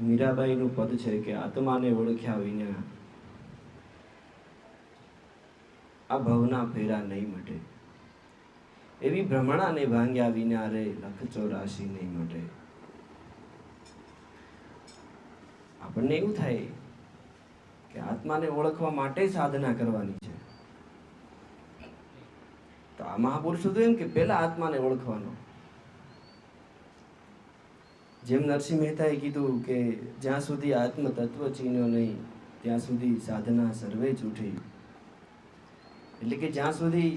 મીરાબાઈનું પદ છે કે આત્માને ઓળખ્યા વિના આ ભવના ફેરા નહીં મટે. એવી ભ્રમણાને ભાંગ્યા વિના રે લખ ચોરાશી નહીં મટે. આપણને એવું થાય કે આત્માને ઓળખવા માટે સાધના કરવાની છે. તો આ મહાપુરુષો તો એમ કે પહેલા આત્માને ઓળખવાનો. જેમ નરસિંહ મહેતાએ કીધું કે જ્યાં સુધી આત્મ તત્વ ચીન્યો નહીં, ત્યાં સુધી સાધના સર્વે જૂઠી. એટલે કે જ્યાં સુધી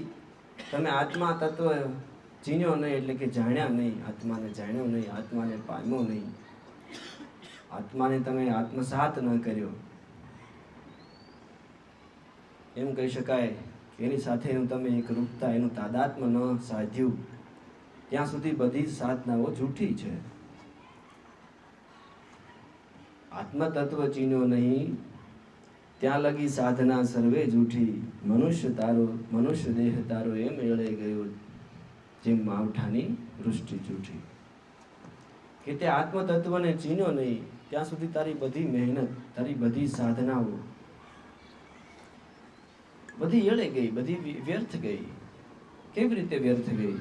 તમે આત્મા તત્વ ચીન્યો નહીં, એટલે કે જાણ્યા નહીં, આત્માને જાણ્યો નહીં, આત્માને પામ્યો નહીં, આત્માને તમે આત્મસાત ન કર્યો. એમ કહી શકાય કે એની સાથે તમે એક રૂપતા, એનું તાદાત્મ ન સાધ્યું. ત્યાં સુધી બધી સાધનાઓ જૂઠી છે. આત્મ તત્વ ચીન્યો નહીં. ત્યાં લગી સાધના સર્વે જૂઠી. મનુષ્ય તારો, મનુષ્ય દેહ તારો એ મેળે ગયો જેમ માવઠાની વૃષ્ટિ જૂઠી. કે તે આત્મતત્વને ચીન્યો નહીં, ત્યાં સુધી તારી બધી મહેનત, તારી બધી સાધનાઓ બધી એળે ગઈ, બધી વ્યર્થ ગઈ. કેવી રીતે વ્યર્થ ગઈ?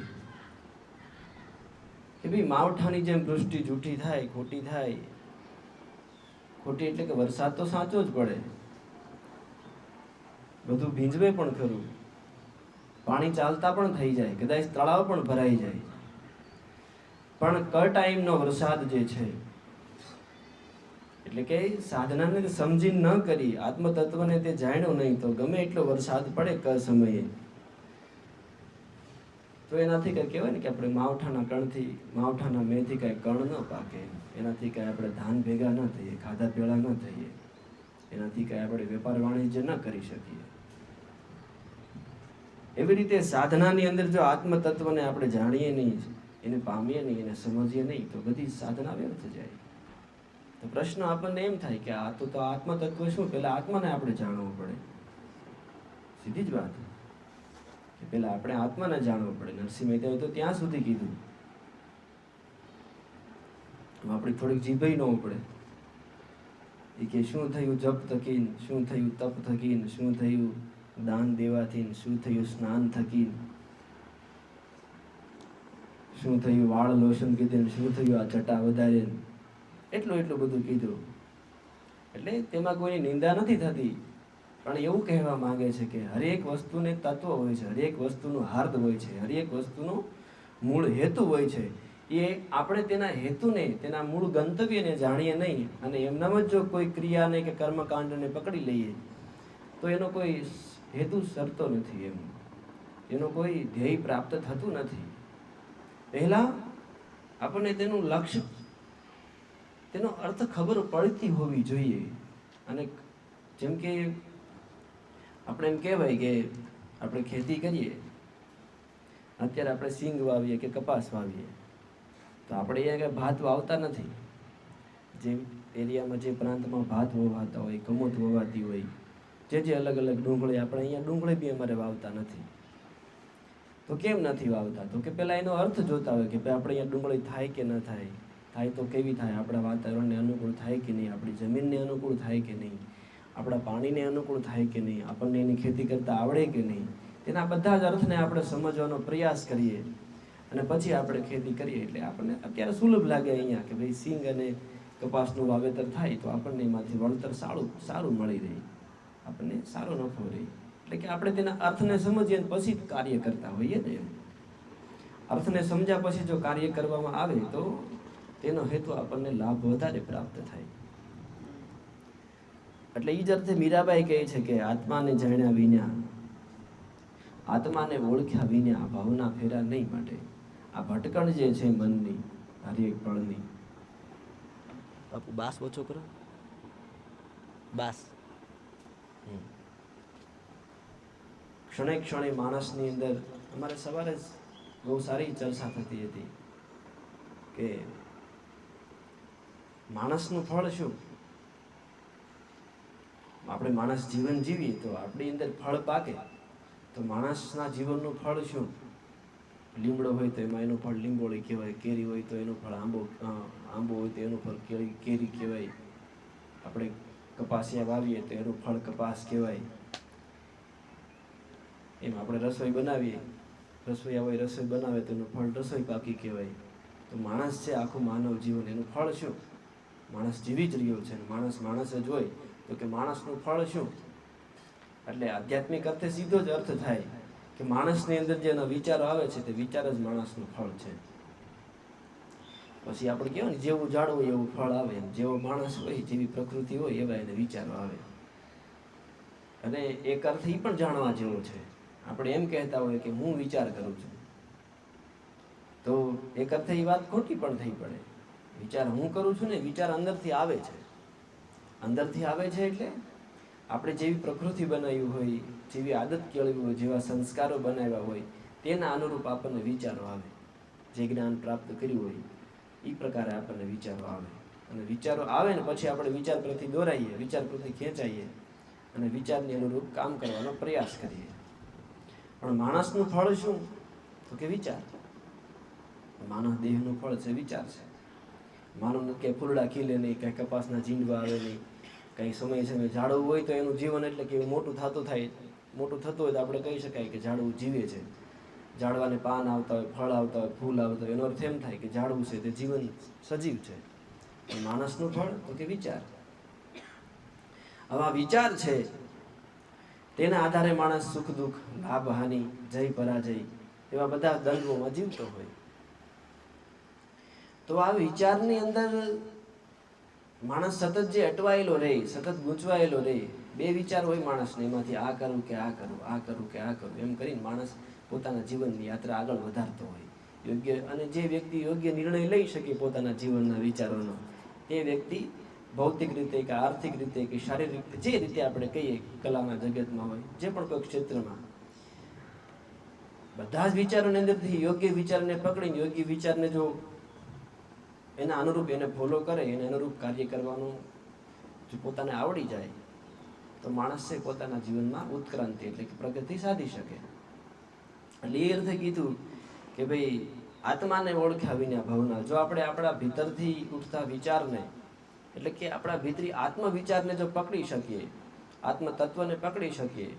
કે ભાઈ માવઠાની જેમ વૃષ્ટિ જૂઠી થાય, ખોટી થાય ખોટી એટલે કે વરસાદ તો સાચો જ પડે. બધું ભીંજવે પણ ખરું. પાણી ચાલતા પણ થઈ જાય, કદાચ તળાવ પણ ભરાઈ જાય. પણ ક ટાઈમનો વરસાદ જે છે, એટલે કે સાધનાને સમજી ન કરી, આત્મતત્વને તે જાણ્યો નહીં તો ગમે એટલો વરસાદ પડે ક સમયે. તો એનાથી કઈ કહેવાય ને કે આપણે માવઠાના કણથી, માવઠાના મેથી કાંઈ કણ ન પાકે. એનાથી કાંઈ આપણે ધાન ભેગા ન થઈએ, ખાધા પીળા ન થઈએ. એનાથી કાંઈ આપણે વેપાર વાણિજ્ય ન કરી શકીએ. એવી રીતે સાધનાની અંદર જો આત્મતત્વને આપણે જાણીએ નહીં, એને પામીએ નહીં, એને સમજીએ નહીં, તો બધી સાધના વ્યર્થ જાય. તો પ્રશ્ન આપણને એમ થાય કે આ તો તો આત્મતત્વ શું? પહેલા આત્માને આપણે જાણવું પડે. સીધી જ વાત. કે પહેલા આપણે આત્માને જાણવું પડે. નરસિંહ મહેતાએ તો ત્યાં સુધી કીધું. આપણી થોડીક જીભાઈ ન પડે એ કે શું થયું જપ થકીન, શું થયું તપ થકીન, શું થયું દાન દેવાથી શું થયું સ્નાન થકીન? શું થયું વાળ લોશન કીધું શું થયું આ ચટા વધારે એટલું એટલું બધું કીધું. એટલે તેમાં કોઈની નિંદા નથી થતી. પણ એવું કહેવા માંગે છે કે હરેક વસ્તુને તત્વ હોય છે, હરેક વસ્તુનું હાર્દ હોય છે, હરેક વસ્તુનું મૂળ હેતુ હોય છે. એ આપણે તેના હેતુને, તેના મૂળ ગંતવ્યને જાણીએ નહીં અને એમનામ જ જો કોઈ ક્રિયાને કે કર્મકાંડને પકડી લઈએ, તો એનો કોઈ હેતુ સરતો નથી એમ. એનો કોઈ ધ્યેય પ્રાપ્ત થતું નથી. પહેલાં આપણને તેનું લક્ષ્ય, તેનો અર્થ ખબર પડતી હોવી જોઈએ. અને જેમ કે આપણે એમ કહેવાય કે આપણે ખેતી કરીએ, અત્યારે આપણે સિંગ વાવીએ કે કપાસ વાવીએ, તો આપણે અહીંયા કંઈ ભાત વાવતા નથી. જે એરિયામાં, જે પ્રાંતમાં ભાત વવાતા હોય કમોત વવાતી હોય, જે જે અલગ અલગ ડુંગળી, આપણે અહીંયા ડુંગળી બી અમારે વાવતા નથી. તો કેમ નથી વાવતા? તો કે પહેલાં એનો અર્થ જોતા હોય કે ભાઈ આપણે અહીંયા ડુંગળી થાય કે ન થાય થાય તો કેવી થાય? આપણા વાતાવરણને અનુકૂળ થાય કે નહીં? આપણી જમીનને અનુકૂળ થાય કે નહીં? આપણા પાણીને અનુકૂળ થાય કે નહીં, આપણને એની ખેતી કરતા આવડે કે નહીં, તેના બધા જ અર્થને આપણે સમજવાનો પ્રયાસ કરીએ અને પછી આપણે ખેતી કરીએ. એટલે આપણને અત્યારે સુલભ લાગે અહીંયા કે ભાઈ સિંગ અને કપાસનું વાવેતર થાય તો આપણને એમાંથી વળતર સારું સારું મળી રહે. આપણને સારો નફો રહે. એટલે કે આપણે તેના અર્થને સમજીએ પછી કાર્ય કરતા હોઈએ ને અર્થને સમજ્યા પછી જો કાર્ય કરવામાં આવે તો તેનો હેતુ આપણને લાભ વધારે પ્રાપ્ત થાય. એટલે એ જ અર્થે મીરાબાઈ કહે છે કે આત્માને જાણ્યા વિના આત્માને ઓળખ્યા વિના ભાવના ફેરા નહીં માટે. આ ભટકણ જે છે મનની હરેક પળની. બાપુ બાસ ઓછો કરો. બાસ. ક્ષણે ક્ષણે માણસની અંદર અમારે સવારે જ બહુ સારી ચર્ચા થતી હતી કે માણસનું ફળ શું? આપણે માણસ જીવન જીવીએ તો આપણી અંદર ફળ પાકે. તો માણસના જીવનનું ફળ શું? લીમડો હોય તો એમાં એનું ફળ લીંબોળી કહેવાય, કેરી હોય તો એનું ફળ આંબો આંબો હોય તો એનું ફળ કેરી કેરી કહેવાય. આપણે કપાસિયા વાવીએ તો એનું ફળ કપાસ કહેવાય. એમ આપણે રસોઈ બનાવીએ. રસોઈયા હોય રસોઈ બનાવે તો એનું ફળ રસોઈ પાકી કહેવાય. તો માણસ છે આખું માનવ જીવન, એનું ફળ શું? માણસ જીવી જ રહ્યો છે માણસ માણસ જ હોય. તો કે માણસનું ફળ શું? એટલે આધ્યાત્મિક અર્થે સીધો જ અર્થ થાય કે માણસની અંદર જે એનો વિચારો આવે છે તે વિચાર જ માણસનું ફળ છે. પછી આપણે કહેવાય ને, જેવું ઝાડવું એવું ફળ આવે. એમ જેવો માણસ હોય, જેવી પ્રકૃતિ હોય, એવા એને વિચારો આવે. અને એક અર્થ એ પણ જાણવા જેવો છે. આપણે એમ કહેતા હોય કે હું વિચાર કરું છું. તો એક અર્થે એ વાત ખોટી પણ થઈ પડે. વિચાર હું કરું છું ને વિચાર અંદરથી આવે છે. અંદરથી આવે છે એટલે આપણે જેવી પ્રકૃતિ બનાવી હોય, જેવી આદત કેળવી હોય, જેવા સંસ્કારો બનાવ્યા હોય, તેના અનુરૂપ આપણને વિચારો આવે. જે જ્ઞાન પ્રાપ્ત કર્યું હોય એ પ્રકારે આપણને વિચારો આવે. અને વિચારો આવે ને પછી આપણે વિચાર પ્રતિ દોરાઈએ, વિચાર પ્રતિ ખેંચાઈએ અને વિચારની અનુરૂપ કામ કરવાનો પ્રયાસ કરીએ. પણ માણસનું ફળ શું? તો કે વિચાર. માનવ દેહનું ફળ છે વિચાર છે. માનવ કે ફૂલડા ખીલે નહીં, કાંઈ કપાસના ઝીંડવા આવે નહીં, કંઈ સમય સમય ઝાડવું હોય તો એનું જીવન એટલે કે મોટું થતું થાય, મોટું થતું હોય તો આપણે કહી શકાય કે ઝાડવું જીવે છે. ઝાડવાને પાન આવતા હોય, ફળ આવતા હોય, ફૂલ આવતા હોય, એનો અર્થ એમ થાય કે ઝાડવું છે તે જીવન સજીવ છે. માણસનું ફળ તો કે વિચાર. આવા વિચાર છે, તેના આધારે માણસ સુખ દુઃખ, લાભ, હાનિ, જય, પરાજય એવા બધા દંડોમાં જીવતો હોય. તો આ વિચારની અંદર માણસ સતત જે અટવાયેલો રહે, સતત ગૂંચવાયેલો રહે, બે વિચાર હોય માણસને, એમાંથી આ કરું કે આ કરું આ કરું કે આ કરું, એમ કરીને માણસ પોતાના જીવનની યાત્રા આગળ વધારતો હોય. યોગ્ય અને જે વ્યક્તિ યોગ્ય નિર્ણય લઈ શકે પોતાના જીવનના વિચારોનો તે વ્યક્તિ ભૌતિક રીતે કે આર્થિક રીતે કે શારીરિક જે રીતે આપણે કહીએ કલાના જગતમાં હોય, જે પણ કોઈ ક્ષેત્રમાં. બધા જ વિચારોની અંદરથી યોગ્ય વિચારને પકડીને, યોગ્ય વિચારને જો એના અનુરૂપ એને ફોલો કરે, એને અનુરૂપ કાર્ય કરવાનું જો પોતાને આવડી જાય, તો માણસે પોતાના જીવનમાં ઉત્ક્રાંતિ એટલે કે પ્રગતિ સાધી શકે. એટલે એ અર્થે કીધું કે ભાઈ, આત્માને ઓળખ્યા વિના ભાવના, જો આપણે આપણા ભીતરથી ઉઠતા વિચારને, એટલે કે આપણા ભીતરી આત્મવિચારને જો પકડી શકીએ, આત્મતત્વને પકડી શકીએ,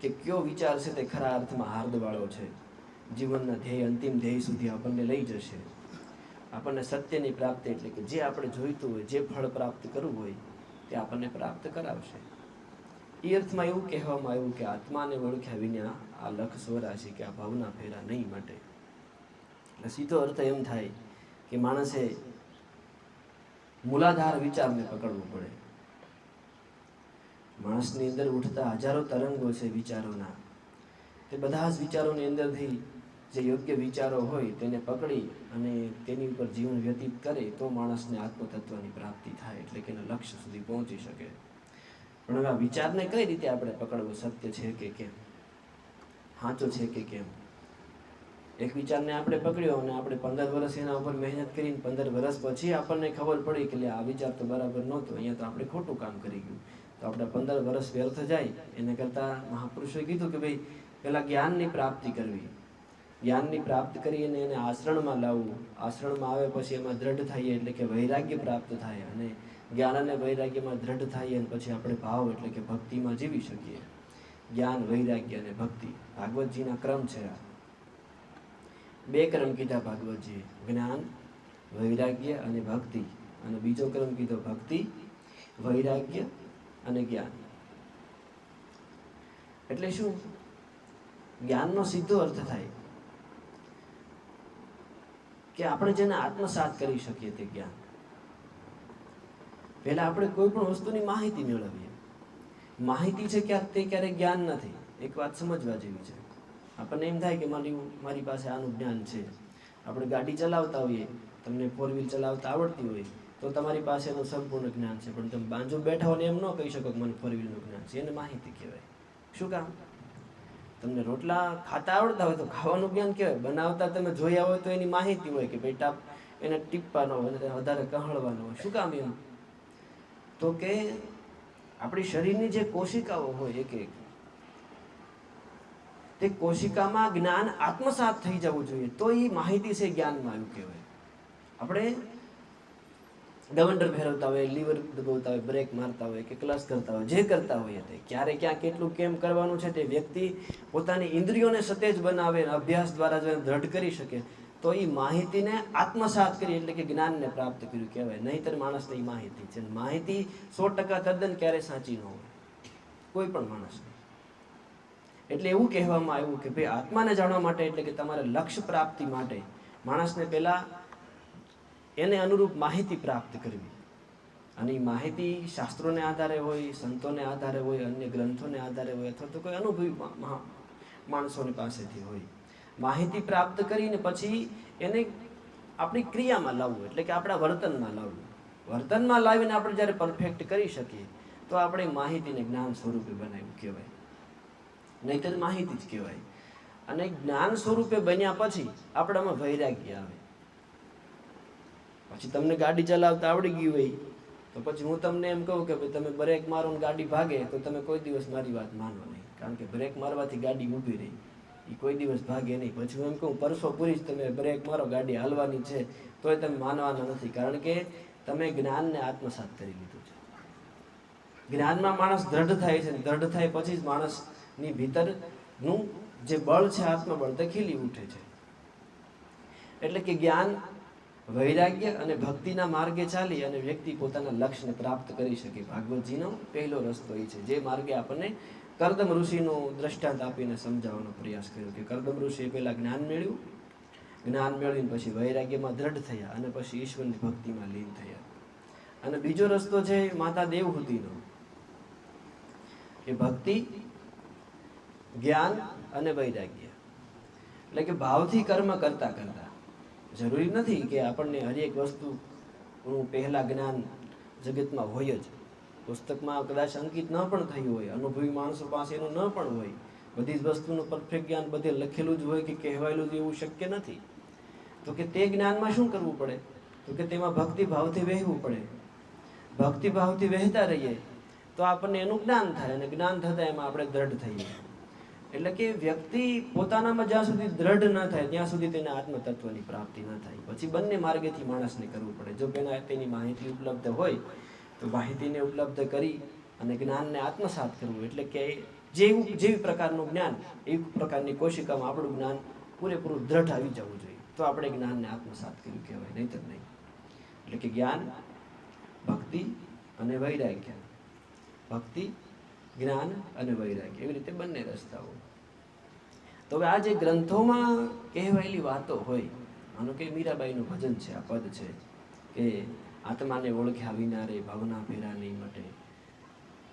કે કયો વિચાર છે તે ખરા અર્થમાં હાર્દવાળો છે. જીવનના ધ્યેય અંતિમ ધ્યેય સુધી આપણને લઈ જશે. આપણને સત્યની પ્રાપ્તિ એટલે કે જે આપણે જોઈતું હોય, જે ફળ પ્રાપ્ત કરવું હોય, તે આપણને પ્રાપ્ત કરાવશે. એ અર્થમાં એવું કહેવામાં આવ્યું કે આત્માને ઓળખ્યા વિના આ લખ સ્વરાશી કે આ ભાવના ફેરા નહીં માટે. એટલે સીધો અર્થ એમ થાય કે માણસે મૂલાધાર વિચારને પકડવું પડે. માણસની અંદર ઉઠતા હજારો તરંગો છે વિચારોના. તે બધા જ વિચારોની અંદરથી જે યોગ્ય વિચારો હોય તેને પકડી અને તેની ઉપર જીવન વ્યતીત કરે તો માણસને આત્મતત્વની પ્રાપ્તિ થાય એટલે કે એના લક્ષ્ય સુધી પહોંચી શકે. પણ હવે આ વિચારને કઈ રીતે આપણે પકડવો? સત્ય છે કે કેમ? સાચો છે કે કેમ? એક વિચારને આપણે પકડ્યો અને આપણે પંદર વર્ષ એના ઉપર મહેનત કરીને પંદર વર્ષ પછી આપણને ખબર પડી કે આ વિચાર તો બરાબર નહોતો. અહીંયા તો આપણે ખોટું કામ કરી ગયું. તો આપણે પંદર વર્ષ વ્યર્થ જાય. એને કરતાં મહાપુરુષોએ કીધું કે ભાઈ પહેલાં જ્ઞાનની પ્રાપ્તિ કરવી. જ્ઞાનની પ્રાપ્ત કરી અને એને આશ્રણમાં લાવવું. આશ્રણમાં આવે પછી એમાં દ્રઢ થઈએ એટલે કે વૈરાગ્ય પ્રાપ્ત થાય અને જ્ઞાન અને વૈરાગ્યમાં દ્રઢ થઈએ અને પછી આપણે ભાવ એટલે કે ભક્તિમાં જીવી શકીએ. જ્ઞાન, વૈરાગ્ય અને ભક્તિ ભાગવતજીના ક્રમ છે આ. બે ક્રમ કીધા ભાગવતજીએ. જ્ઞાન, વૈરાગ્ય અને ભક્તિ. અને બીજો ક્રમ કીધો ભક્તિ, વૈરાગ્ય અને જ્ઞાન. એટલે શું? જ્ઞાનનો સીધો અર્થ થાય. કે આપણે જેને આત્મસાત કરી શકીએ તે જ્ઞાન પહેલા આપણે કોઈ પણ વસ્તુની માહિતી મેળવીએ. માહિતી છે ક્યાંક તે ક્યારેક જ્ઞાન નથી. એક વાત સમજવા જેવી છે. આપણને એમ થાય કે મારી મારી પાસે આનું જ્ઞાન છે. આપણે ગાડી ચલાવતા હોઈએ, તમને ફોર વ્હીલ ચલાવતા આવડતી હોય, તો તમારી પાસે એનું સંપૂર્ણ જ્ઞાન છે. પણ તમે બાજુ બેઠા હોય એમ ન કહી શકો કે મને ફોર વ્હીલનું જ્ઞાન છે. એને માહિતી કહેવાય. શું કામ? તમને રોટલા ખાતા આવડતા હોય તો ખાવાનું જ્ઞાન કહેવાય. બનાવતા તમે જોયા હોય તો એની માહિતી હોય કે બેટા એને ટીપવાનો હોય અને વધારે કહળવાનો હોય. શું કામ એમ? તો કે આપણી શરીરની જે કોશિકાઓ હોય એક એક, તે કોશિકામાં જ્ઞાન આત્મસાત થઈ જવું જોઈએ. તો એ માહિતી છે જ્ઞાનમાં આવ્યું કહેવાય. આપણે ગવંડર ફેરવતા હોય, લીવર દબાવતા હોય, બ્રેક મારતા હોય કે ક્લસ કરતા હોય, જે કરતા હોય તે. ક્યારે ક્યાં કેટલું કેમ કરવાનું છે તે વ્યક્તિ પોતાની ઇન્દ્રિયોને સતેજ બનાવે, અભ્યાસ દ્વારા જો દ્રઢ કરી શકે, તો એ માહિતીને આત્મસાત કરી એટલે કે જ્ઞાનને પ્રાપ્ત કર્યું કહેવાય. નહીંતર માણસને એ માહિતી છે. માહિતી સો ટકા તદ્દન ક્યારે સાચી ન હોય. કોઈ પણ માણસને એટલે એવું કહેવામાં આવ્યું કે ભાઈ આત્માને જાણવા માટે એટલે કે તમારે લક્ષ્ય પ્રાપ્તિ માટે માણસને પહેલા એને અનુરૂપ માહિતી પ્રાપ્ત કરવી. અને એ માહિતી શાસ્ત્રોને આધારે હોય, સંતોને આધારે હોય, અન્ય ગ્રંથોને આધારે હોય અથવા તો કોઈ અનુભવી માણસોની પાસેથી હોય. માહિતી પ્રાપ્ત કરીને પછી એને આપણી ક્રિયામાં લાવવું, એટલે કે આપણા વર્તનમાં લાવવું. વર્તનમાં લાવીને આપણે જ્યારે પરફેક્ટ કરી શકીએ, તો આપણે માહિતીને જ્ઞાન સ્વરૂપે બનાવ્યું કહેવાય. નહીતર માહિતી જ કહેવાય. અને જ્ઞાન સ્વરૂપે બન્યા પછી આપણામાં વૈરાગ્ય આવે. પછી તમને ગાડી ચલાવતા આવડી ગયું હોય, તો પછી હું તમને એમ કહું કે ભાઈ તમે બ્રેક મારો ને ગાડી ભાગે, તો તમે કોઈ દિવસ મારી વાત માનો નહીં. કારણ કે બ્રેક મારવાથી ગાડી ઊભી રહી. એ કોઈ દિવસ ભાગે નહીં. પછી હું એમ કહું, પરસો પૂરી જ તમે બ્રેક મારો, ગાડી હાલવાની છે, તોય તમે માનવાના નથી. કારણ કે તમે જ્ઞાનને આત્મસાત કરી લીધું છે. જ્ઞાનમાં માણસ દ્રઢ થાય છે દ્રઢ થાય પછી જ માણસની ભીતરનું જે બળ છે, આત્મબળ તે ખીલી ઉઠે છે. એટલે કે જ્ઞાન વૈરાગ્ય અને ભક્તિના માર્ગે ચાલી અને વ્યક્તિ પોતાના લક્ષ્યને પ્રાપ્ત કરી શકે. ભાગવતજીનો પહેલો રસ્તો એ છે. જે માર્ગે આપણને કરદમ ઋષિનું દ્રષ્ટાંત આપીને સમજાવવાનો પ્રયાસ કર્યો કે કરદમ ઋષિએ પહેલાં જ્ઞાન મેળવ્યું. જ્ઞાન મેળવીને પછી વૈરાગ્યમાં દ્રઢ થયા અને પછી ઈશ્વરની ભક્તિમાં લીન થયા. અને બીજો રસ્તો છે માતા દેવહૂતિનો, કે ભક્તિ, જ્ઞાન અને વૈરાગ્ય. એટલે કે ભાવથી કર્મ કરતા કરતા જરૂરી નથી કે આપણને હરેક વસ્તુનું પહેલાં જ્ઞાન જગતમાં હોય જ. પુસ્તકમાં કદાચ અંકિત ન પણ થયું હોય, અનુભવી માણસો પાસે એનું ન પણ હોય, બધી જ વસ્તુનું પરફેક્ટ જ્ઞાન બધે લખેલું જ હોય કે કહેવાયેલું જ એવું શક્ય નથી. તો કે તે જ્ઞાનમાં શું કરવું પડે? તો કે તેમાં ભક્તિ ભાવથી વહેવું પડે. ભક્તિ ભાવથી વહેતા રહીએ તો આપણને એનું જ્ઞાન થાય અને જ્ઞાન થતાં એમાં આપણે દ્રઢ થઈએ. એટલે કે વ્યક્તિ પોતાનામાં જ્યાં સુધી દ્રઢ ન થાય, ત્યાં સુધી તેને આત્મતત્વની પ્રાપ્તિ ન થાય. પછી બંને માર્ગેથી માણસને કરવું પડે. જો પેલા તેની માહિતી ઉપલબ્ધ હોય, તો માહિતીને ઉપલબ્ધ કરી અને જ્ઞાનને આત્મસાત કરવું. એટલે કે જેવું, જેવી પ્રકારનું જ્ઞાન એવી પ્રકારની કોશિકામાં આપણું જ્ઞાન પૂરેપૂરું દ્રઢ આવી જવું જોઈએ. તો આપણે જ્ઞાનને આત્મસાત કર્યું કહેવાય, નહીતર નહીં. એટલે કે જ્ઞાન, ભક્તિ અને વૈરાગ્ય. ભક્તિ, જ્ઞાન અને વૈરાગ્ય. એવી રીતે બંને રસ્તાઓ. તો હવે આ જે ગ્રંથોમાં કહેવાયેલી વાતો હોય, માનો કે મીરાબાઈનું ભજન છે, આ પદ છે, કે આત્માને ઓળખ્યા વિના રે ભાવના ફેરા નહીં મટે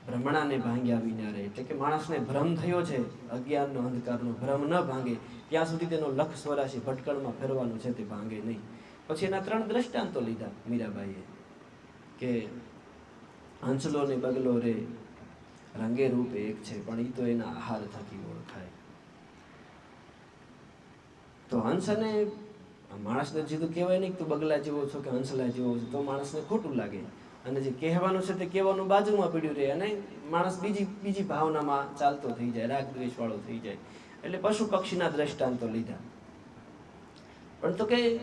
ભ્રમણાને ભાંગ્યા વિના રે એટલે કે માણસને ભ્રમ થયો છે, અજ્ઞાનનો અંધકારનો ભ્રમ ન ભાંગે, ત્યાં સુધી તેનો લખ સ્વરાશી ભટકણમાં ફેરવાનું છે તે ભાંગે નહીં. પછી એના ત્રણ દ્રષ્ટાંતો લીધા મીરાબાઈએ, કે હંસલો ને બગલો રે, રંગે રૂપે એક છે, પણ એ તો એના આહાર થકી ઓળખાય. તો હંસ અને માણસને જીધું કહેવાય નહીં કે તું બગલા જેવો છો કે હંસલા જેવો છો, તો માણસને ખોટું લાગે. અને જે કહેવાનું છે તે કહેવાનું બાજુમાં પડ્યું રહે અને માણસ બીજી બીજી ભાવનામાં ચાલતો થઈ જાય, રાગ દ્વેષવાળો થઈ જાય. એટલે પશુ પક્ષીના દ્રષ્ટાંતો લીધા. પણ તો કે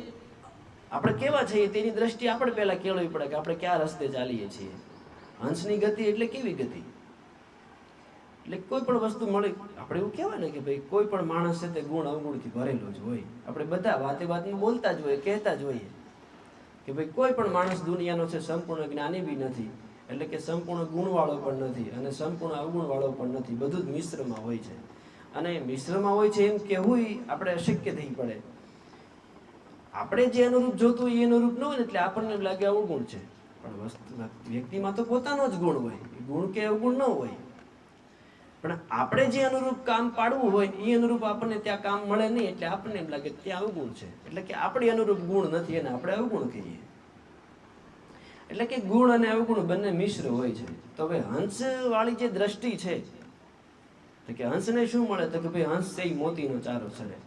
આપણે કેવા છીએ તેની દ્રષ્ટિ આપણે પહેલાં કેળવી પડે કે આપણે કયા રસ્તે ચાલીએ છીએ. હંસની ગતિ એટલે કેવી ગતિ? એટલે કોઈ પણ વસ્તુ મળે, આપણે એવું કહેવાય ને કે ભાઈ કોઈ પણ માણસ છે તે ગુણ અવગુણથી ભરેલો જ હોય. આપણે બધા વાતે વાતમાં બોલતા જ હોય કહેતા જ હોઈએ કે ભાઈ કોઈ પણ માણસ દુનિયાનો છે સંપૂર્ણ જ્ઞાની બી નથી. એટલે કે સંપૂર્ણ ગુણવાળો પણ નથી અને સંપૂર્ણ અવગુણવાળો પણ નથી. બધું જ મિશ્રમાં હોય છે. અને મિશ્રમાં હોય છે એમ કહેવું આપણે અશક્ય થઈ પડે. આપણે જે અનુરૂપ જોતું એ અનુરૂપ ન હોય ને એટલે આપણને લાગે અવગુણ છે. પણ વસ્તુ, વ્યક્તિમાં તો પોતાનો જ ગુણ હોય. ગુણ કે અવગુણ ન હોય. પણ આપણે જે અનુરૂપ કામ પાડવું હોય એ અનુરૂપ આપણને ત્યાં કામ મળે નહીં, એટલે આપણને એમ લાગે ત્યાં અવગુણ છે. એટલે કે આપણી અનુરૂપ ગુણ નથી અને આપણે અવગુણ કહીએ. એટલે કે ગુણ અને અવગુણ બંને મિશ્ર હોય છે. તો હવે હંસ વાળી જે દ્રષ્ટિ છે, તો કે હંસને શું મળે? તો કે ભાઈ હંસ છે એ મોતીનો ચારો સરે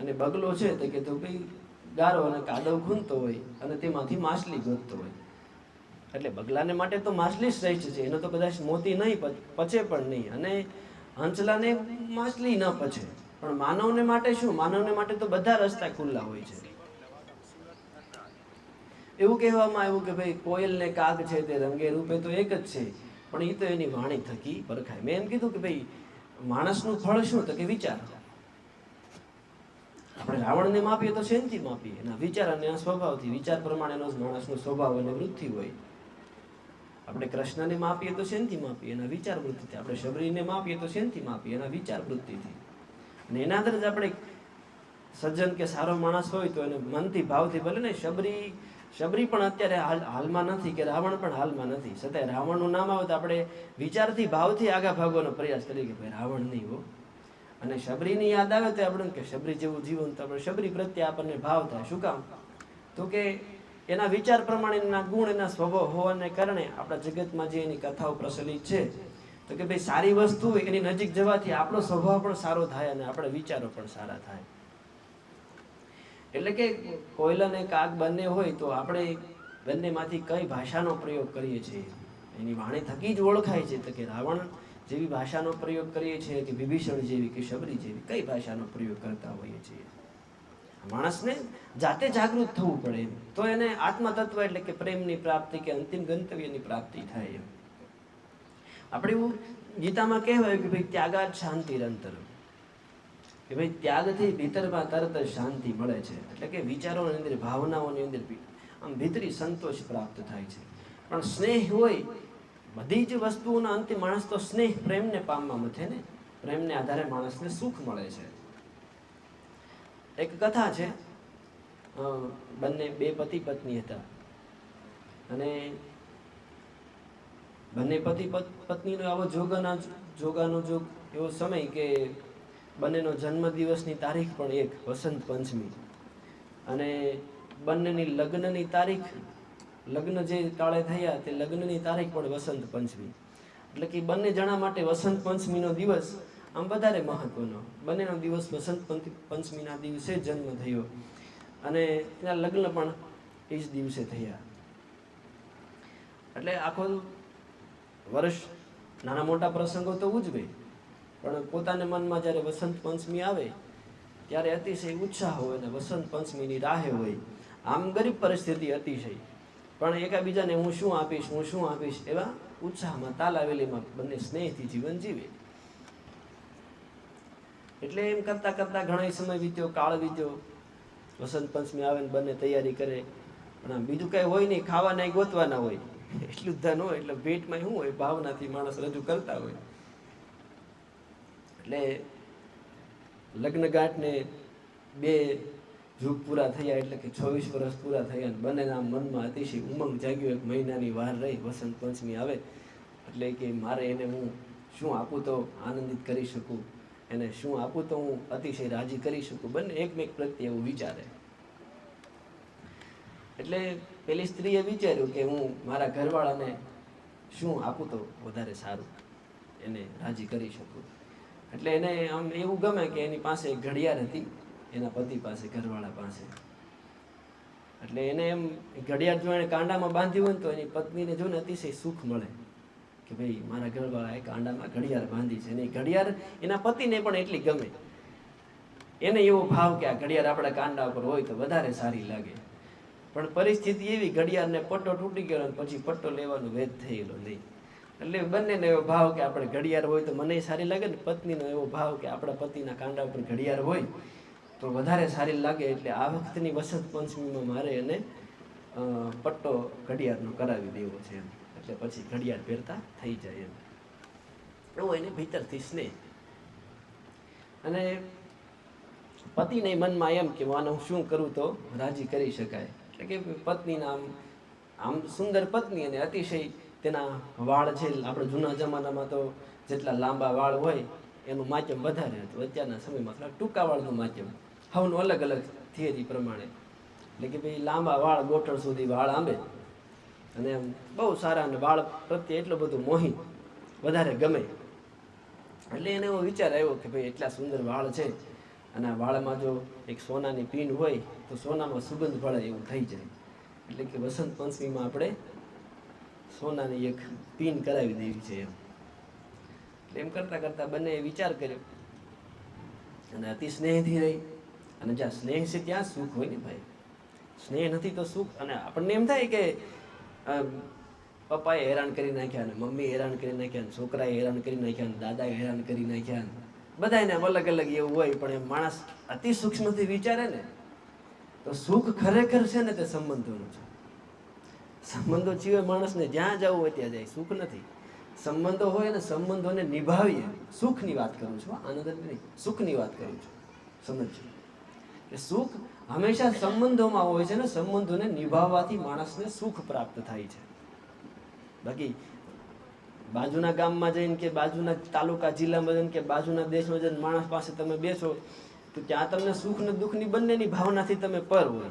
અને બગલો છે, તો કે તો ભાઈ ગારો અને કાદવ ખૂંદતો હોય અને તેમાંથી માછલી ગોતતો હોય. એટલે બગલાને માટે તો માછલી શ્રેષ્ઠ છે. એનો તો કદાચ મોતી નહીં પચે પણ નહીં. અને હંસલાને માછલી ન પછે પણ માનવને માટે શું? માનવને માટે તો બધા રસ્તા ખુલ્લા હોય છે. એવું કહેવામાં આવ્યું કે ભાઈ, કોયલ ને કાગ છે તે રંગે રૂપે તો એક જ છે. પણ એ તો એની વાણી થકી પરખાય. મેં એમ કીધું કે ભાઈ, માણસનું ફળ શું? તો કે વિચાર. આપણે રાવણને માપીએ તો શેનથી માપીએ? એના વિચાર અને સ્વભાવથી. વિચાર પ્રમાણેનો જ માણસનો સ્વભાવ અને વૃત્તિ હોય. આપણે કૃષ્ણને માપીએ તો શેનથી માપીએ? એના વિચાર વૃત્તિથી આપણે શબરીને માપીએ તો શેનથી માપીએ? એના વિચાર વૃત્તિથી અને એના અંદર જ આપણે સજ્જન કે સારો માણસ હોય તો એને મનથી, ભાવથી ભલે ને શબરી શબરી પણ અત્યારે હાલ, હાલમાં નથી કે રાવણ પણ હાલમાં નથી. છતાંય રાવણનું નામ આવે તો આપણે વિચારથી, ભાવથી આગા ભાગવાનો પ્રયાસ કરીએ કે ભાઈ રાવણ નહીં હો. અને શબરીની યાદ આવે તો આપણે કે શબરી જેવું જીવન તો આપણે, શબરી પ્રત્યે આપણને ભાવ થાય. શું કામ? તો કે એના વિચાર પ્રમાણે એના ગુણ, એના સ્વભાવ હોવાને કારણે આપણા જગતમાં જે એની કથાઓ પ્રચલિત છે, તો કે ભાઈ સારી વસ્તુ એની નજીક જવાથી આપણો સ્વભાવ પણ સારો થાય અને આપણા વિચારો પણ સારા થાય. એટલે કે કોયલ અને કાગ બંને હોય તો આપણે બંનેમાંથી કઈ ભાષાનો પ્રયોગ કરીએ છીએ? એની વાણી થકી જ ઓળખાય છે તો કે રાવણ જેવી ભાષાનો પ્રયોગ કરીએ છીએ કે વિભીષણ જેવી કે શબરી જેવી કઈ ભાષાનો પ્રયોગ કરતા હોઈએ છીએ? માણસને જાતે જાગૃત થવું પડે. તો એને આત્મતત્વ એટલે કે પ્રેમની પ્રાપ્તિ કે અંતિમ ગંતવ્યની પ્રાપ્તિ થાય એમ. આપણે એવું ગીતામાં કહેવાય કે ભાઈ ત્યાગાત શાંતિરંતર કે ભાઈ ત્યાગથી ભીતરમાં તરત જ શાંતિ મળે છે. એટલે કે વિચારોની અંદર, ભાવનાઓની અંદર આમ ભીતરી સંતોષ પ્રાપ્ત થાય છે. પણ સ્નેહ હોય, બધી જ વસ્તુઓના અંતે માણસ તો સ્નેહ પ્રેમને પામવા મથે ને. પ્રેમને આધારે માણસને સુખ મળે છે. એક કથા છે. બંને બે પતિ પત્ની હતા. અને બંને પતિ પત્નીનો આવો જોગાના, જોગાનો જોગ એવો સમય કે બંનેનો જન્મદિવસની તારીખ પણ એક, વસંત પંચમી. અને બંનેની લગ્નની તારીખ, લગ્ન જે કાળે થયા તે લગ્નની તારીખ પણ વસંત પંચમી. એટલે કે બંને જણા માટે વસંત પંચમીનો દિવસ આમ વધારે મહત્વનો. બંનેનો દિવસ વસંત પંચમીના દિવસે જન્મ થયો. અને એના લગ્ન પણ એ જ દિવસે થયા. એટલે આખો વર્ષ નાના મોટા પ્રસંગો તો ઉજવે. પણ પોતાને મનમાં જ્યારે વસંત પંચમી આવે, ત્યારે અતિશય ઉત્સાહ હોય અને વસંત પંચમીની રાહે હોય. આમ ગરીબ પરિસ્થિતિ અતિશય. પણ એકાબીજાને હું શું આપીશ, હું શું આપીશ એવા ઉત્સાહમાં તાલાવેલીમાં બંને સ્નેહથી જીવન જીવે. એટલે એમ કરતાં કરતાં ઘણો સમય વીત્યો, કાળ વીત્યો. વસંત પંચમી આવે ને બંને તૈયારી કરે. પણ બીજું કાંઈ હોય નહીં ખાવાના ગોતવાના હોય. એટલું ધન હોય, એટલે ભેટમાં શું હોય? ભાવનાથી માણસ રજૂ કરતા હોય. એટલે લગ્ન ગાંઠને બે યુગ પૂરા થયા એટલે કે છવ્વીસ વર્ષ પૂરા થયા બંને બંનેના મનમાં અતિશય ઉમંગ જાગ્યો. એક મહિનાની વાર રહી, વસંત પંચમી આવે. એટલે કે મારે એને હું શું આપું તો આનંદિત કરી શકું? એને શું આપું તો હું અતિશય રાજી કરી શકું? બંને એકમેક પ્રત્યે એવું વિચારે. એટલે પેલી સ્ત્રીએ વિચાર્યું કે હું મારા ઘરવાળાને શું આપું તો વધારે સારું. એને રાજી કરી શકું. એટલે એને આમ એવું ગમે કે એની પાસે એક ઘડિયાળ હતી, એના પતિ પાસે, ઘરવાળા પાસે. એટલે એને એમ ઘડિયાળ જો એને કાંડામાં બાંધ્યું હોય તો એની પત્નીને જોઈને અતિશય સુખ મળે. કે ભાઈ, મારા ઘરવાળાએ કાંડામાં ઘડિયાળ બાંધી છે અને ઘડિયાળ એના પતિને પણ એટલી ગમે. એને એવો ભાવ કે આ ઘડિયાળ આપણા કાંડા ઉપર હોય તો વધારે સારી લાગે. પણ પરિસ્થિતિ એવી, ઘડિયાળને પટ્ટો તૂટી ગયો અને પછી પટ્ટો લેવાનો વેદ થયેલો નહીં. એટલે બંનેનો એવો ભાવ કે આપણે ઘડિયાળ હોય તો મને સારી લાગે ને પત્નીનો એવો ભાવ કે આપણા પતિના કાંડા ઉપર ઘડિયાળ હોય તો વધારે સારી લાગે એટલે આ વખતની વસંત પંચમીમાં મારે એને પટ્ટો ઘડિયાળનો કરાવી દેવો છે એમ. એટલે પછી ઘડિયાળ પહેરતા થઈ જાય એમ. એવો એને ભીતરથી સ્નેહ અને પતિને મનમાં એમ કે માનો હું શું કરું તો રાજી કરી શકાય. એટલે કે પત્નીના આમ આમ સુંદર પત્ની અને અતિશય તેના વાળ છે, આપણે જૂના જમાનામાં તો જેટલા લાંબા વાળ હોય, એનું માધ્યમ વધારે હતું. અત્યારના સમયમાં થોડા ટૂંકા વાળનું માધ્યમ. હવનું અલગ અલગ થિયરી પ્રમાણે. એટલે કે ભાઈ લાંબા વાળ ગોઠણ સુધી વાળ આંબે. અને બહુ સારા અને બાળક પ્રત્યે એટલો બધો મોહી વધારે ગમે. એટલે એને એવો વિચાર આવ્યો કે ભાઈ એટલા સુંદર વાળ છે અને આ વાળમાં જો એક સોનાની પીન હોય તો સોનામાં સુગંધ ભળે એવું થઈ જાય. એટલે કે વસંત પંચમીમાં આપણે સોનાની એક પીન કરાવી દેવી છે એમ. એટલે એમ કરતાં કરતાં બંને વિચાર કર્યો. અને અતિ સ્નેહથી રહી. અને જ્યાં સ્નેહ છે ત્યાં સુખ હોય ને ભાઈ. સ્નેહ નથી તો સુખ. અને આપણને એમ થાય કે પપ્પાએ હેરાન કરી નાખ્યા ને મમ્મી હેરાન કરી નાખ્યા ને છોકરાએ હેરાન કરી નાખ્યા ને દાદાએ હેરાન કરી નાખ્યા ને. બધાને અલગ અલગ એવું હોય, પણ એ માણસ અતિ સૂક્ષ્મથી વિચારે ને, તો સુખ ખરેખર છે ને તે સંબંધોનું છે. સંબંધો સિવાય માણસને જ્યાં જવું હોય ત્યાં જાય, સુખ નથી. સંબંધો હોય ને સંબંધોને નિભાવીએ. સુખની વાત કરું છું આનંદ નહીં. સુખની વાત કરું છું. સમજજો કે સુખ હંમેશા સંબંધોમાં હોય છે ને સંબંધોને નિભાવવાથી માણસને સુખ પ્રાપ્ત થાય છે. બાકી બાજુના ગામમાં જઈને કે બાજુના તાલુકા જિલ્લામાં જઈને કે બાજુના દેશમાં જઈને માણસ પાસે તમે બેસો, તો ત્યાં તમને સુખ ને દુઃખની બંનેની ભાવનાથી તમે પર હોય.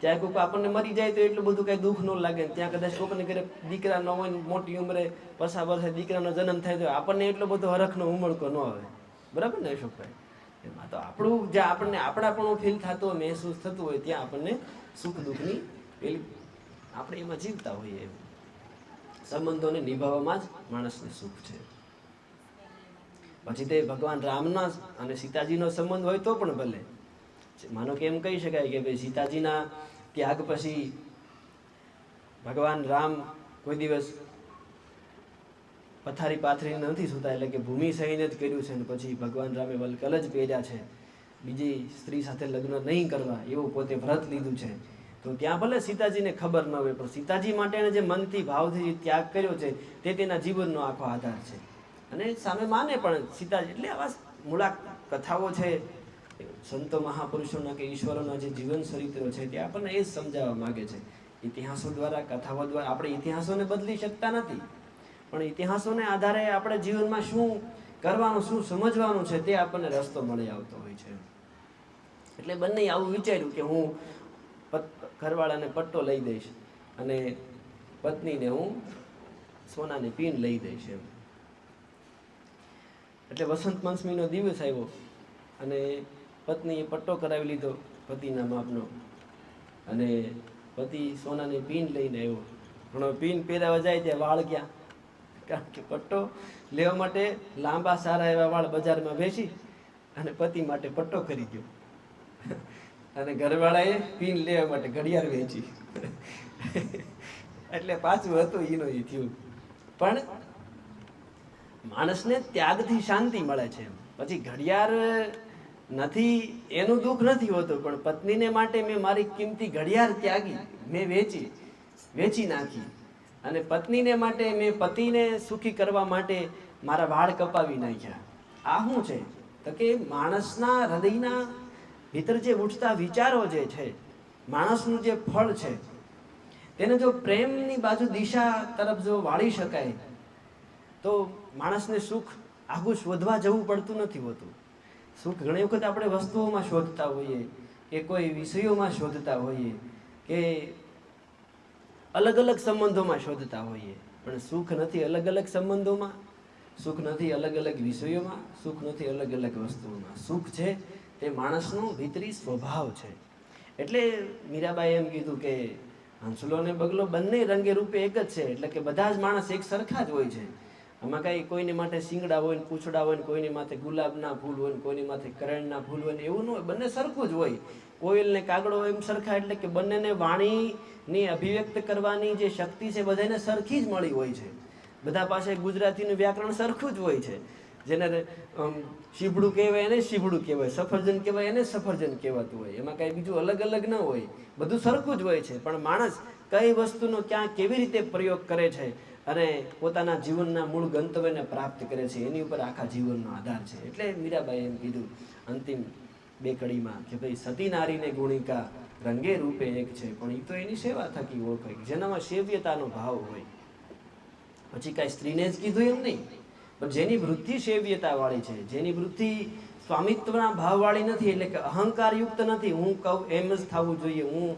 ત્યાં કોઈક આપણને મરી જાય તો એટલું બધું કઈ દુઃખ ન લાગે ત્યાં કદાચ કોકને ઘરે દીકરા ન હોય મોટી ઉંમરે પસા વર્ષે દીકરાનો જન્મ થાય તો આપણને એટલો બધો હરખનો ઉમળકો ન આવે. બરાબર ને અશોકભાઈ? તો આપણું જે આપણને આપણાપણું ફીલ થતું હોય મહેસૂસ થતું હોય ત્યાં આપણને સુખ દુઃખની પેલી, આપણે એમાં જીવતા હોઈએ સંબંધોને નિભાવવામાં જ માણસને સુખ છે. પછી તે ભગવાન રામના અને સીતાજીનો સંબંધ હોય તો પણ ભલે. માનો કે એમ કહી શકાય કે ભાઈ સીતાજીના ત્યાગ પછી ભગવાન રામ કોઈ દિવસ પથારી પાથરી નથી સુતા એટલે કે ભૂમિ સહીને જ કર્યું છે અને પછી ભગવાન રામે વલકલ જ પહેર્યા છે. બીજી સ્ત્રી સાથે લગ્ન નહીં કરવા એવું પોતે વ્રત લીધું છે. તો ત્યાં ભલે સીતાજીને ખબર ન હોય, પણ સીતાજી માટે જે મનથી ભાવથી ત્યાગ કર્યો છે, તે તેના જીવનનો આખો આધાર છે. અને સામે માને પણ સીતાજી, એટલે આવા મૂળા કથાઓ છે, સંતો મહાપુરુષોના કે ઈશ્વરોના જે જીવન ચરિત્રો છે, તે આપણને એ જ સમજાવવા માગે છે. ઇતિહાસો દ્વારા, કથાઓ દ્વારા આપણે ઇતિહાસોને બદલી શકતા નથી. પણ ઇતિહાસોને આધારે આપણે જીવનમાં શું કરવાનું, શું સમજવાનું છે તે આપણને રસ્તો મળી આવતો હોય છે. એટલે બંને આવું વિચાર્યું કે હું ઘરવાળાને પટ્ટો લઈ દઈશ અને પત્નીને હું સોનાની પીન લઈ દઈશ એમ. એટલે વસંત પંચમીનો દિવસ આવ્યો અને પત્નીએ પટ્ટો કરાવી લીધો પતિના માપનો અને પતિ સોનાની પીન લઈને આવ્યો. પણ પીન પહેરાવા જાય ત્યાં વાળ ક્યાં? કારણ કે પટ્ટો લેવા માટે લાંબા સારા એવા વાળ બજારમાં વેચી અને પતિ માટે પટ્ટો ખરીદ્યો. અને ઘરવાળાએ પીન લેવા માટે ઘડિયાળ વેચી એટલે પાછું હતું એનો એ થયું. પણ માણસને ત્યાગથી શાંતિ મળે છે પછી ઘડિયાળ નથી, એનું દુઃખ નથી હોતું, પણ પત્નીને માટે મેં મારી કિંમતી ઘડિયાળ ત્યાગી. મેં વેચી વેચી નાખી. અને પત્નીને માટે મેં પતિને સુખી કરવા માટે મારા વાળ કપાવી નાખ્યા. આ શું છે? તો કે માણસના હૃદયના ભીતર જે ઉઠતા વિચારો જે છે, માણસનું જે ફળ છે, તેને જો પ્રેમની બાજુ દિશા તરફ જો વાળી શકાય, તો માણસને સુખ આઘું શોધવા જવું પડતું નથી હોતું. સુખ ઘણી વખત આપણે વસ્તુઓમાં શોધતા હોઈએ, કે કોઈ વિષયોમાં શોધતા હોઈએ, કે અલગ અલગ સંબંધોમાં શોધતા હોઈએ. પણ સુખ નથી અલગ અલગ સંબંધોમાં? સુખ નથી અલગ અલગ વિષયોમાં? સુખ નથી અલગ અલગ વસ્તુઓમાં? સુખ છે તે માણસનો ભીતરી સ્વભાવ છે. એટલે મીરાબાઈએ એમ કીધું કે હંસલો અને બગલો બંને રંગે રૂપે એક જ છે. એટલે કે બધા જ માણસ એક સરખા જ હોય છે. આમાં કાંઈ કોઈને માટે શિંગડા હોય ને પૂંછડા હોય ને કોઈની માથે ગુલાબના ફૂલ હોય ને કોઈની માથે કરણના ફૂલ હોય ને એવું ન હોય. બંને સરખું જ હોય. કોયલ ને કાગડો એમ સરખા એટલે કે બંનેને વાણીની અભિવ્યક્ત કરવાની જે શક્તિ છે બધાને સરખી જ મળી હોય છે. બધા પાસે ગુજરાતીનું વ્યાકરણ સરખું જ હોય છે. જેને શીભડું કહેવાય એને શીભડું કહેવાય, સફરજન કહેવાય એને સફરજન કહેવાતું હોય. એમાં કાંઈ બીજું અલગ અલગ ન હોય. બધું સરખું જ હોય છે. પણ માણસ કઈ વસ્તુનો ક્યાં કેવી રીતે પ્રયોગ કરે છે અને પોતાના જીવનના મૂળ ગંતવ્યને પ્રાપ્ત કરે છે, એની ઉપર આખા જીવનનો આધાર છે. એટલે મીરાબાઈ એમ કીધું, અંતિમ બે કડીમાં કે ભાઈ સતી નારીને ગુણિકા રંગે રૂપે એક છે. પણ એ તો એની સેવા થકી ઓળખાય. જેનામાં સેવ્યતાનો ભાવ હોય. પછી કાંઈ સ્ત્રીને જ કીધું એમ નહીં. પણ જેની વૃત્તિ સેવ્યતાવાળી છે, જેની વૃત્તિ સ્વામિત્વના ભાવવાળી નથી, એટલે કે અહંકારયુક્ત નથી, હું કહું એમ જ થવું જોઈએ. હું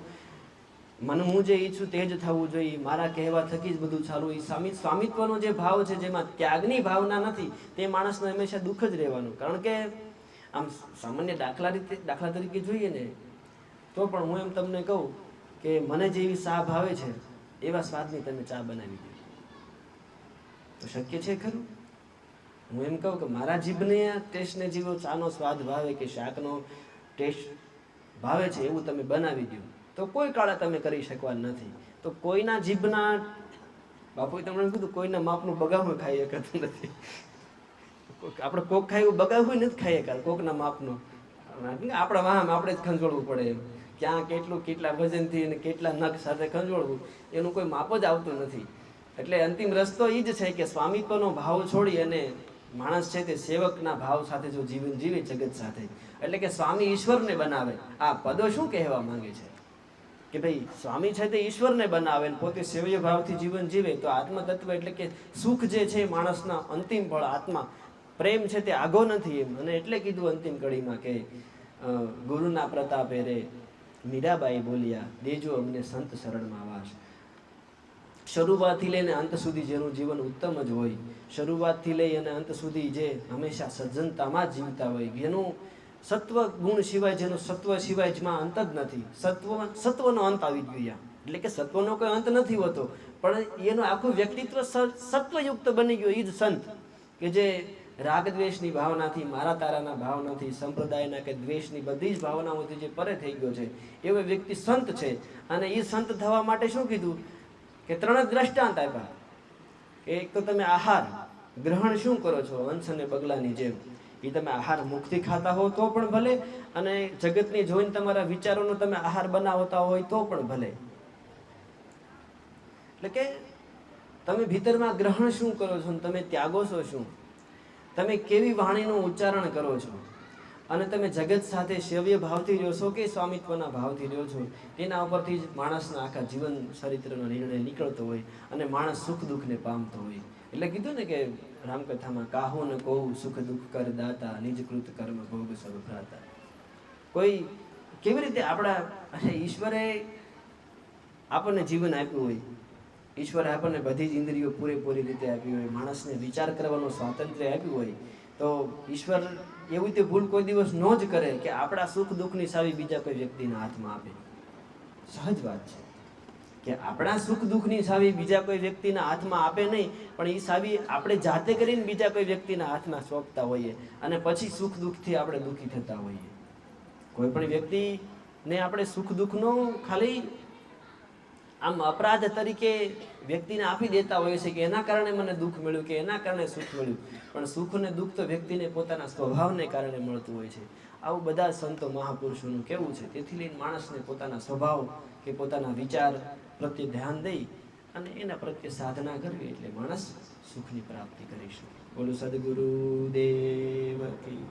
મને હું જે ઈચ્છું તે જ થવું જોઈએ. મારા કહેવા થકી જ બધું ચાલુ. એ સ્વામી, સ્વામિત્વનો જે ભાવ છે, જેમાં ત્યાગની ભાવના નથી, તે માણસને હંમેશા દુઃખ જ રહેવાનું. કારણ કે આમ સામાન્ય દાખલા રીતે, દાખલા તરીકે જોઈએ ને, તો પણ હું એમ તમને કહું કે મને જેવી ચા ભાવે છે, એવા સ્વાદની તમે ચા બનાવી દો. તો શક્ય છે ખરું? હું એમ કહું કે મારા જીભને ટેસ્ટને જેવો ચાનો સ્વાદ ભાવે કે શાકનો ટેસ્ટ ભાવે છે એવું તમે બનાવી દો. તો કોઈ કાળે તમે કરી શકવા નથી. તો કોઈના જીભના, બાપુએ તમને કીધું કોઈના માપનું બગાવું ખાઈ શકતું નથી. આપણે કોક ખાયું બગાવું નથી ખાઈએ શકાય કોકના માપનું. આપણા વાહમાં આપણે જ ખંજોળવું પડે એમ. ક્યાં કેટલું, કેટલા વજનથી અને કેટલા નખ સાથે ખંજોળવું, એનું કોઈ માપ જ આવતું નથી. એટલે અંતિમ રસ્તો એ જ છે કે સ્વામિત્વનો ભાવ છોડી અને માણસ છે તે સેવકના ભાવ સાથે જો જીવન જીવે, જગત સાથે. એટલે કે સ્વામી ઈશ્વરને બનાવે. આ પદો શું કહેવા માંગે છે? કે ભાઈ, સ્વામી છે તે ઈશ્વરને બનાવે પોતે સેવ્ય ભાવથી જીવન જીવે, તો આત્મતત્વ એટલે કે સુખ જે છે માણસના અંતિમ ફળ આત્મા. પ્રેમ છે તે આગો નથી એમ. અને એટલે કીધું અંતિમ કડીમાં કે ગુરુના પ્રતાપે રે, મીરાબાઈ બોલ્યા, દેજો અમને સંત શરણમાં વાસ. શરૂઆતથી લઈને અંત સુધી જેનું જીવન ઉત્તમ જ હોય, શરૂઆતથી લઈ અને અંત સુધી જે હંમેશા સજ્જનતામાં જ જીવતા હોય, જેનું સત્વ ગુણ સિવાય, જેનું સત્વ સિવાય જેમાં અંત જ નથી. સત્વ, સત્વનો અંત આવી ગયો. એટલે કે સત્વનો કોઈ અંત નથી હોતો. પણ એનું આખું વ્યક્તિત્વ સત્વયુક્ત બની ગયું એ જ સંત. કે જે રાગ દ્વેષની ભાવનાથી, મારા તારાના ભાવનાથી, સંપ્રદાયના કે દ્વેષની બધી જ ભાવનાઓથી જે પરે થઈ ગયો છે, એવો વ્યક્તિ સંત છે. અને એ સંત થવા માટે શું કીધું? કે ત્રણ જ દ્રષ્ટાંત આપ્યા. કે એક તો તમે આહાર, ગ્રહણ શું કરો છો? હંસ અને બગલાની જેમ. એ તમે આહાર મુખથી ખાતા હો તો પણ ભલે, અને જગતને જોઈને તમારા વિચારોનો તમે આહાર બનાવતા હોય તો પણ ભલે. એટલે કે તમે ભીતરમાં ગ્રહણ શું કરો છો? તમે ત્યાગો છો શું? તમે કેવી વાણીનું ઉચ્ચારણ કરો છો? અને તમે જગત સાથે સેવ્ય ભાવથી રહ્યો છો કે સ્વામિત્વના ભાવથી રહ્યો છો? એના ઉપરથી જ માણસના આખા જીવન ચરિત્રનો નિર્ણય નીકળતો હોય અને માણસ સુખ દુઃખને પામતો હોય. એટલે કીધું ને કે રામકથામાં, કાહો ન કહું સુખ દુઃખ કર દાતા નિજ કર્મ ભોગ સબ કોઈ કેવી રીતે આપણા ઈશ્વરે આપણને જીવન આપ્યું હોય? ઈશ્વરે આપણને બધી જ ઇન્દ્રિયો પૂરેપૂરી રીતે આપી હોય, માણસને વિચાર કરવાનું સ્વાતંત્ર્ય આપ્યું હોય, તો ઈશ્વર એવી રીતે ભૂલ કોઈ દિવસ ન જ કરે કે આપણા સુખ દુઃખની સાવી બીજા કોઈ વ્યક્તિના હાથમાં આપે. સહજ વાત છે. કે આપણા સુખ દુઃખની સાવી બીજા કોઈ વ્યક્તિના હાથમાં આપે નહીં, પણ એ સાવી આપણે જાતે કરીને બીજા કોઈ વ્યક્તિના હાથમાં સોંપતા હોઈએ અને પછી સુખ દુઃખથી આપણે દુઃખી થતા હોઈએ. કોઈ પણ વ્યક્તિને આપણે સુખ દુઃખનો ખાલી આમ અપરાધ તરીકે વ્યક્તિને આપી દેતા હોય છે કે એના કારણે મને દુઃખ મળ્યું કે એના કારણે સુખ મળ્યું. પણ સુખ અને દુઃખ તો વ્યક્તિને પોતાના સ્વભાવને કારણે મળતું હોય છે. આવું બધા સંતો મહાપુરુષોનું કેવું છે? તેથી લઈને માણસને પોતાના સ્વભાવ કે પોતાના વિચાર પ્રત્યે ધ્યાન દઈ અને એના પ્રત્યે સાધના કરવી એટલે માણસ સુખની પ્રાપ્તિ કરી શકે. બોલું સદગુરુ દેવ કી